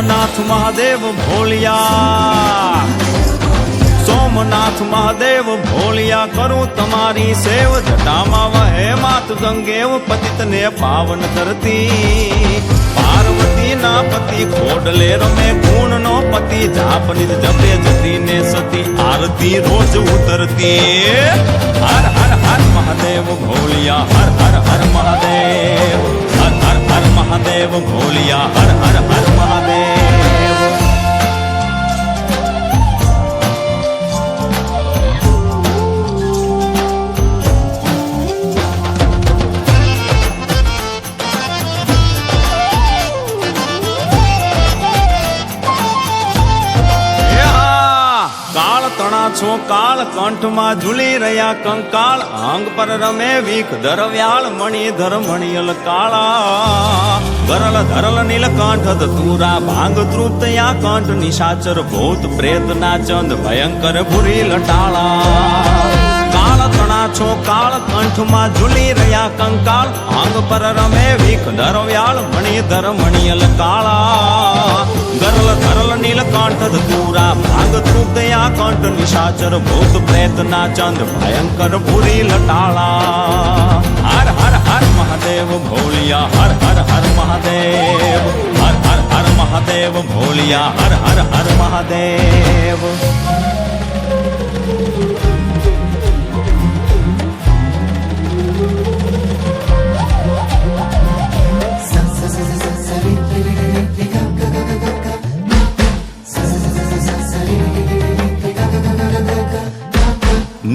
સોમનાથ મહાદેવ ભોલિયા સોમનાથ મહાદેવ ભોલિયા કરું તમારી સેવ, જટામાં વહે માત ગંગેવ, પતિતને પાવન કરતી પાર્વતીના પતિ ખોડલે રમે ગુણનો પતિ જાપની જપે જતીને સતી, આરતી રોજ ઉતરતી. હર હર હર મહાદેવ ભોલિયા હર હર હર મહાદેવ. હર હર હર મહાદેવ ભોલિયા હર હર હર મહાદેવ. છો કાળ કંઠમાં ઝૂલી રહ્યા કંકાળ, આંગ પર રમે વીખ ધરવ્યાળ, મણી ધર મણિયલ કાળા. ગરલ ધરલ નીલકંઠ તુરા ભાંગ તૃપ્તયા કંઠ નિશાચર ભૂત પ્રેત ના ચંદ, ભયંકર ભૂરી લટાળા. છો કાળ કંઠમાં ઝૂલી રહ્યા કંકાળ. આંગ પર રમે વીખ ધરવ્યાળ મણિ ધર મણિયલ કાળા. ગરલ ધરલ નીલકંઠ ધૂરા ભાંગ તૃપ્તયા કંઠ, નિશાચર ભૂત પ્રેત ના ચંદ, ભયંકર ભૂરી લટાળા. હર હર હર મહાદેવ ભોલિયા હર હર હર મહાદેવ. હર હર હર મહાદેવ ભોલિયા હર હર હર મહાદેવ.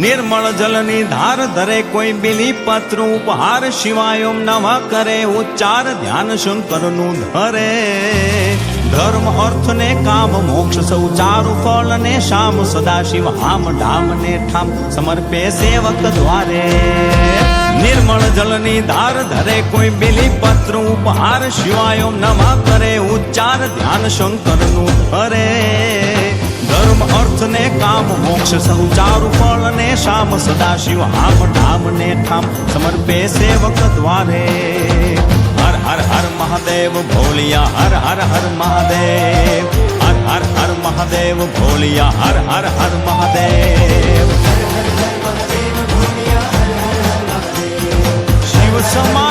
નિર્મળ જલની ધાર ધરે કોઈ બિલી પત્ર ઉપહાર શિવાય નમઃ કરે, ઉચ્ચાર ધ્યાન શંકરનું ધરે. ધર્મ અર્થ ને કામ, મોક્ષ સૌ ચારુ ફળ ને શામ સદા શિવ હામ ઢામ ને ઠામ, સમર્પે સેવક દ્વારે. નિર્મળ જલની ધાર ધરે કોઈ બિલી પત્ર ઉપહાર શિવાય નવા કરે, ઉચ્ચાર ધ્યાન શંકરનું ધરે. ધર્મ અર્થ ને કામ, મોક્ષ સૌ ચારુ રામ સદાશિવ આમ ધામ ને ઠામ સમર્પે સેવક દ્વારે. હર હર હર મહાદેવ ભોલિયા હર હર હર મહાદેવ. હર હર હર મહાદેવ ભોલિયા હર હર હર મહાદેવ. શિવ સમા